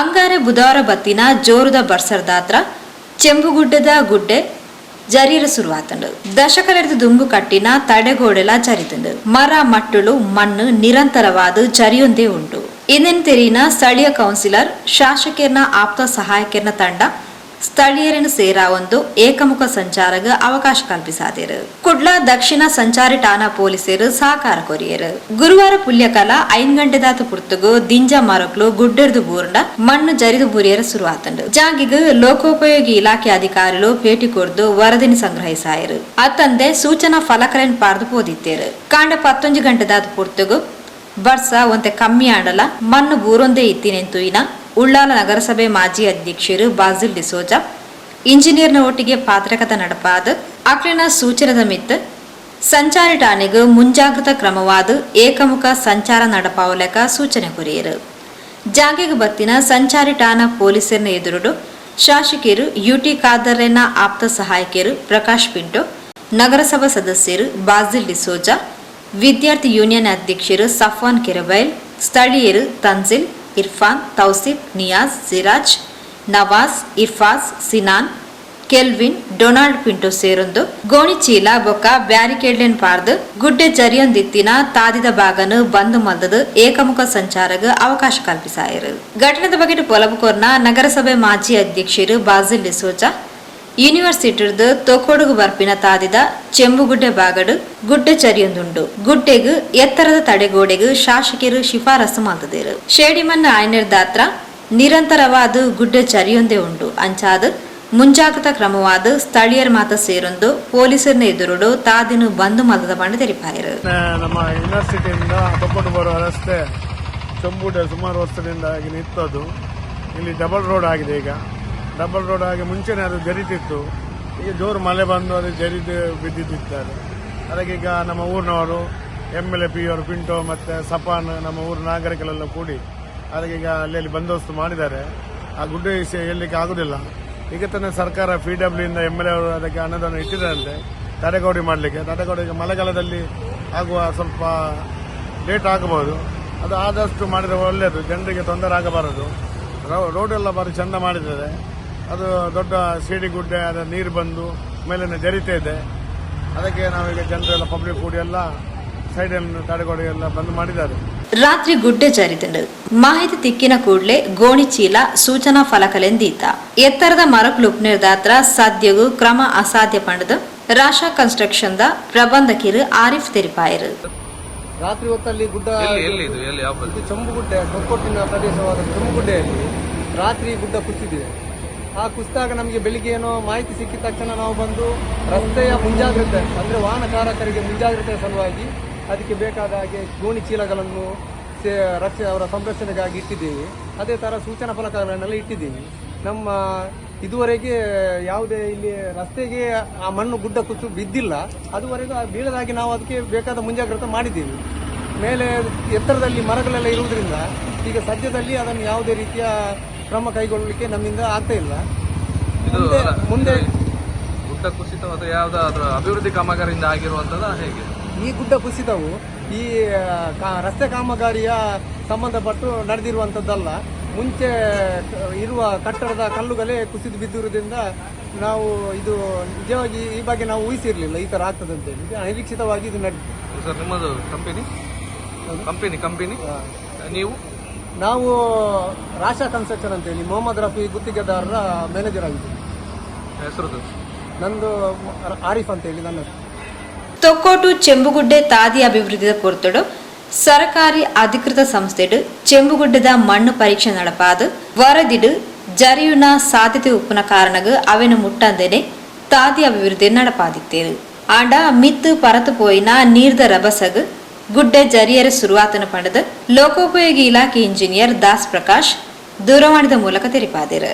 ಅಂಗಾರೆ ಬುಧವಾರ ಬತ್ತಿನ ಜೋರುದ ಬರ್ಸರ್ದಾತ್ರ ಚೆಂಬುಗುಡ್ಡದ ಗುಡ್ಡೆ ಜರೀರ ಶುರುವಾತಂಡು ದಶಕಲೆಡ್ದು ದುಂಬು ಕಟ್ಟಿನ ತಡೆಗೋಡೆಲ ಜರಿತಂಡು ಮರ, ಮಟ್ಟುಳು, ಮಣ್ಣು ನಿರಂತರವಾದ ಜರಿಯೊಂದೇ ಉಂಟು. ಇಂದಿನ ತೆರಿನ ಸ್ಥಳೀಯ ಕೌನ್ಸಿಲರ್, ಶಾಸಕರ್ನ ಆಪ್ತ ಸಹಾಯಕರ್ನ ತಂಡ ಸ್ಥಳೀಯರನ್ನು ಸೇರಾ ಒಂದು ಏಕಮುಖ ಸಂಚಾರಗ ಅವಕಾಶ ಕಲ್ಪಿಸಾದಿರು. ಕುಡ್ಲ ದಕ್ಷಿಣ ಸಂಚಾರಿ ಠಾಣಾ ಪೊಲೀಸರು ಸಹಕಾರ ಕೊರಿಯರು. ಗುರುವಾರ ಪುಲ್ಯಕಾಲ ಐನ್ ಗಂಟೆದಾತು ಪುರ್ತುಗು ದಿಂಜ ಮರಕ್ಲು ಗುಡ್ಡೆರ್ದು ಬೂರ್ಂಡ ಮಣ್ಣು ಜರಿದು ಬುರಿಯರ ಶುರುವಾತಂಡು ಜಾಗಿಗ ಲೋಕೋಪಯೋಗಿ ಇಲಾಖೆ ಅಧಿಕಾರಿಗಳು ಭೇಟಿ ಕೊರ್ದು ವರದಿನ ಸಂಗ್ರಹಿಸಾಯರು. ಅತ್ತಂದೆ ಸೂಚನಾ ಫಲಕರನ್ನು ಪಾರ್ದು ಪೋದಿತ್ತೇರು. ಕಾಂಡ ಪತ್ತೊಂಜು ಗಂಟೆದಾತು ಪುರ್ತುಗು ಬರ್ಸ ಒಂತೆ ಕಮ್ಮಿ ಆಡಲ, ಮಣ್ಣು ಬೂರೊಂದೇ ಇತ್ತಿನೆಂತುಯಿನ ಉಳ್ಳಾಲ ನಗರಸಭೆ ಮಾಜಿ ಅಧ್ಯಕ್ಷರು ಬಾಜಿಲ್ ಡಿಸೋಜ, ಇಂಜಿನಿಯರ್ನ ಒಟ್ಟಿಗೆ ಪಾತ್ರಕತ ನಡಪಾದ ಆಕ್ಲಿನ ಸೂಚನದ ಮಿತ್, ಸಂಚಾರಿ ಠಾಣೆಗೂ ಮುಂಜಾಗ್ರತಾ ಕ್ರಮವಾದ ಏಕಮುಖ ಸಂಚಾರ ನಡಪಾವಲಕ ಸೂಚನೆ ಕೊರಿಯರು. ಜಾಗೆಗೆ ಬತ್ತಿನ ಸಂಚಾರಿ ಠಾಣಾ ಪೊಲೀಸರನ್ನ ಎದುರುಡು ಶಾಸಕಿಯರು ಯುಟಿ ಖಾದರ್ನ ಆಪ್ತ ಸಹಾಯಕಿಯರು ಪ್ರಕಾಶ್ ಪಿಂಟೋ, ನಗರಸಭಾ ಸದಸ್ಯರು ಬಾಜಿಲ್ ಡಿಸೋಜಾ, ವಿದ್ಯಾರ್ಥಿ ಯೂನಿಯನ್ ಅಧ್ಯಕ್ಷರು ಸಫಾನ್ ಕೆರಬೈಲ್, ಸ್ಥಳೀಯರು ತನ್ಸಿಲ್ ಇರ್ಫಾನ್, ತೌಸಿಫ್, ನಿಯಾಜ್, ಸಿರಾಜ್, ನವಾಜ್, ಇರ್ಫಾಜ್, ಸಿನಾನ್, ಕೆಲ್ವಿನ್, ಡೊನಾಲ್ಡ್ ಪಿಂಟೋ ಸೇರೊಂದು. ಗೋಣಿಚೀಲ ಬೊಕ್ಕ, ಬ್ಯಾರಿಕೇಡ್ಲೆನ್ ಪಾರ್ದು ಗುಡ್ಡೆ ಜರಿಯೊಂದಿತ್ತಿನ ತಾದಿದ ಬಾಗನು ಬಂದು ಮಲ್ದದು ಏಕಮುಖ ಸಂಚಾರಗ ಅವಕಾಶ ಕಲ್ಪಿಸಾಯರು. ಘಟನೆದ ಬಗ್ಗೆ ಪೊಲಬಕೋರ್ನ ನಗರಸಭೆ ಮಾಜಿ ಅಧ್ಯಕ್ಷರು ಬಾಜಿಲ್ ಡಿಸೋಜಾ. ಯೂನಿವರ್ಸಿಟಿರ್ದು ತೊಕೊಡುಗು ಬರ್ಪಿನ ತಾದಿದ ಚೆಂಬುಗುಡ್ಡೆ ಬಾಗಡು ಗುಡ್ಡೆ ಚರಿಯೊಂದುಂಡು ಗುಡ್ಡೆಗು ಎತ್ತರದ ತಡೆಗೋಡೆಗು ಶಾಸಕರು ಶಿಫಾರಸು ಮಾಡ್ತದೇರು ಶೇಡಿಮನ್ನ ಆಯ್ನೆರ್ ದಾತ್ರ ನಿರಂತರವಾದ ಗುಡ್ಡೆ ಚರಿಯೊಂದೇ ಉಂಡು ಅಂಚಾದ ಮುಂಜಾಗ್ರತಾ ಕ್ರಮವಾದ ಸ್ಥಳೀಯರ ಮಾತ ಸೇರೊಂದು ಪೊಲೀಸರನ್ನ ಎದುರುಡು ತಾದಿನ ಬಂದು ಮಲ್ಲದ ಬಂಡ ತೆರಿಪಾಯರು. ನಮ್ಮ ಯೂನಿವರ್ಸಿಟಿಯಿಂದ ತೊಕ್ಕೊಂಡು ಬರುವ ರಸ್ತೆ ಚೆಂಬುಡೆ ಸುಮಾರು ವರ್ಷದಿಂದ ಆಗಿ ನಿಂತದ್ದು. ಇಲ್ಲಿ ಡಬಲ್ ರೋಡ್ ಆಗಿದೆ ಈಗ. ಡಬಲ್ ರೋಡ್ ಆಗಿ ಮುಂಚೆನೇ ಅದು ಜರಿತಿತ್ತು. ಈಗ ಜೋರು ಮಳೆ ಬಂದು ಅದು ಜರಿದು ಬಿದ್ದಿದ್ದಾರೆ ಅದಕ್ಕೆ ಈಗ ನಮ್ಮ ಊರಿನವರು ಎಂ ಎಲ್ ಎ, ಪಿ ಅವರು, ಪಿಂಟೋ ಮತ್ತು ಸಪಾನ್ ನಮ್ಮ ಊರಿನ ನಾಗರಿಕರೆಲ್ಲ ಕೂಡಿ ಅದಕ್ಕೆ ಈಗ ಅಲ್ಲಿ ಬಂದೋಬಸ್ತು ಮಾಡಿದ್ದಾರೆ. ಆ ಗುಡ್ಡೆ ವಿಷಯ ಹೇಳಲಿಕ್ಕೆ ಆಗೋದಿಲ್ಲ. ಈಗ ತಾನೇ ಸರ್ಕಾರ ಪಿ ಡಬ್ಲ್ಯೂ ಇಂದ ಎಂ ಎಲ್ ಎ ಅವರು ಅದಕ್ಕೆ ಅನುದಾನ ಇಟ್ಟಿದ್ದಾರಂತೆ ತಡೆಗೋಡೆ ಮಾಡಲಿಕ್ಕೆ. ತಡೆಗೋಡೆಗೆ ಮಳೆಗಾಲದಲ್ಲಿ ಆಗುವ ಸ್ವಲ್ಪ ಲೇಟ್ ಆಗಬಹುದು ಅದು ಆದಷ್ಟು ಮಾಡಿದರೆ ಒಳ್ಳೆಯದು ಜನರಿಗೆ ತೊಂದರೆ ಆಗಬಾರದು. ರೋಡೆಲ್ಲ ಬಾರಿ ಚಂದ ಮಾಡಿದ್ದಾರೆ. ಅದು ದೊಡ್ಡ ಸಿಡಿ ಗುಡ್ಡೆ ಅದರ ನೀರು ಬಂದು ಮೇಲಿನ ಜರಿತ ಇದೆ. ಅದಕ್ಕೆ ನಾವೀಗ ಜನರೆಲ್ಲ ಪಬ್ಲಿಕ್ ಕೂಡಿ ಎಲ್ಲ ಸೈಡನ್ನು ತಡೆಗೋಡೆ ಎಲ್ಲ ಬಂದ್ ಮಾಡಿದ್ದಾರೆ. ರಾತ್ರಿ ಗುಡ್ಡೆ ಜರಿತಂಡು ಮಾಹಿತಿ ತಿಕ್ಕಿನ ಕೂಡ್ಲೆ ಗೋಣಿ ಚೀಲ ಸೂಚನಾ ಫಲಕಲೆಂದೀತ. ಎತ್ತರದ ಮರಕ್ಲು ನಿರ್ದಾತ್ರ ಸಾಧ್ಯಗೂ ಕ್ರಮ ಅಸಾಧ್ಯ ಪಂಡದು ರಾಶಾ ಕನ್ಸ್ಟ್ರಕ್ಷನ್ ದ ಪ್ರಬಂಧಕಿರು ಆರಿಫ್ ತೆರಿಪಾಯರು. ರಾತ್ರಿ ಹೊತ್ತಲ್ಲಿ ಗುಡ್ಡ ಇದು ಚಂಬುಗುಡ್ಡೆ ಕೊಕ್ಕೊಟ್ಟಿನ ಪ್ರದೇಶವಾದ ಚಂಬುಗುಡ್ಡೆಯಲ್ಲಿ ರಾತ್ರಿ ಗುಡ್ಡ ಕುಸಿದಿದೆ. ಆ ಕುಸಿದಾಗ ನಮಗೆ ಬೆಳಿಗ್ಗೆ ಏನೋ ಮಾಹಿತಿ ಸಿಕ್ಕಿದ ತಕ್ಷಣ ನಾವು ಬಂದು ರಸ್ತೆಯ ಮುಂಜಾಗ್ರತೆ, ಅಂದರೆ ವಾಹನ ಚಾಲಕರಿಗೆ ಮುಂಜಾಗ್ರತೆಯ ಸಲುವಾಗಿ ಅದಕ್ಕೆ ಬೇಕಾದ ಹಾಗೆ ಗೋಣಿ ಚೀಲಗಳನ್ನು ಸೇ, ರಕ್ಷೆ, ಅವರ ಸಂರಕ್ಷಣೆಗಾಗಿ ಇಟ್ಟಿದ್ದೀವಿ. ಅದೇ ಥರ ಸೂಚನಾ ಫಲಕಗಳನ್ನೆಲ್ಲ ಇಟ್ಟಿದ್ದೀವಿ. ನಮ್ಮ ಇದುವರೆಗೆ ಯಾವುದೇ ಇಲ್ಲಿ ರಸ್ತೆಗೆ ಆ ಮಣ್ಣು ಗುಡ್ಡ ಕುಸು ಬಿದ್ದಿಲ್ಲ. ಅದುವರೆಗೂ ಬೀಳದಾಗಿ ನಾವು ಅದಕ್ಕೆ ಬೇಕಾದ ಮುಂಜಾಗ್ರತೆ ಮಾಡಿದ್ದೀವಿ. ಮೇಲೆ ಎತ್ತರದಲ್ಲಿ ಮರಗಳೆಲ್ಲ ಇರುವುದರಿಂದ ಈಗ ಸದ್ಯದಲ್ಲಿ ಅದನ್ನು ಯಾವುದೇ ರೀತಿಯ ಕ್ರಮ ಕೈಗೊಳ್ಳಲಿಕ್ಕೆ ನಮ್ಮಿಂದ ಆಗ್ತಾ ಇಲ್ಲ. ಇದು ಮುಂದೆ ಮುಂದೆ ಗುಡ್ಡ ಕುಸಿತ ಮತ್ತು ಯಾವ್ದಾದ್ರು ಅಭಿವೃದ್ಧಿ ಕಾಮಗಾರಿಯಿಂದ ಆಗಿರುವಂತದ ಹೇಗೆ? ಈ ಗುಡ್ಡ ಕುಸಿತವು ಈ ಆ, ಕಾ- ರಸ್ತೆ ಕಾಮಗಾರಿಯ ಸಂಬಂಧಪಟ್ಟು ನಡೆದಿರುವಂಥದ್ದಲ್ಲ. ಮುಂಚೆ ಕ- ಇರುವ ಕಟ್ಟಡದ ಕಲ್ಲುಗಳೇ ಕುಸಿದು ಬಿದ್ದಿರುವುದರಿಂದ ನಾವು ಇದು ನಿಜವಾಗಿ ಈ ಬಗ್ಗೆ ನಾವು ಊಹಿಸಿರಲಿಲ್ಲ ಈ ಥರ ಆಗ್ತದೆ ಅಂತೇಳಿ ಇದು ಅನಿರೀಕ್ಷಿತವಾಗಿ ಇದು ನಡೆದಿದೆ. ಸರ್ ನಿಮ್ಮದು ಕಂಪೆನಿ ಕಂಪೆನಿ ಕಂಪೆನಿ ನೀವು? ನಾವು ರಾಶಾ ಕನ್ಸ್ಟ್ರಕ್ಷನ್ ಅಂತೇಳಿ ಮೊಹಮ್ಮದ್ ರಫಿ ಗುತ್ತಿಗೆದಾರರ ಮ್ಯಾನೇಜರ್ ಆಗಿದ್ದೀವಿ. ಹೆಸರು ನಂದು ಆರಿಫ್ ಅಂತೇಳಿ ನನ್ನ. ತೊಕ್ಕೋಟು ಚೆಂಬುಗುಡ್ಡೆ ತಾದಿ ಅಭಿವೃದ್ಧಿದ ಪೊರ್ತಡು ಸರ್ಕಾರಿ ಅಧಿಕೃತ ಸಂಸ್ಥೆಡು ಚೆಂಬುಗುಡ್ಡದ ಮಣ್ಣು ಪರೀಕ್ಷೆ ನಡಪಾದು ವರದಿಡು ಜರಿಯುನ ಸಾಧ್ಯತೆ ಉಪ್ಪಿನ ಕಾರಣಗ ಅವೆನು ಮುಟ್ಟಂದೆನೆ ತಾದಿ ಅಭಿವೃದ್ಧಿ ನಡಪಾದಿತ್ತೇರು. ಆಂಡ ಮಿತ್ತು ಪರತು ಪೋಯಿನ ನೀರ್ದ ರಭಸಗ್ ಗುಡ್ಡೆ ಜರಿಯರ ಶುರುವಾತನ ಪಂಡದ ಲೋಕೋಪಯೋಗಿ ಇಲಾಖೆ ಇಂಜಿನಿಯರ್ ದಾಸ್ ಪ್ರಕಾಶ್ ದೂರವಾಣಿದ ಮೂಲಕ ತೆರಿಪಾದಿರು.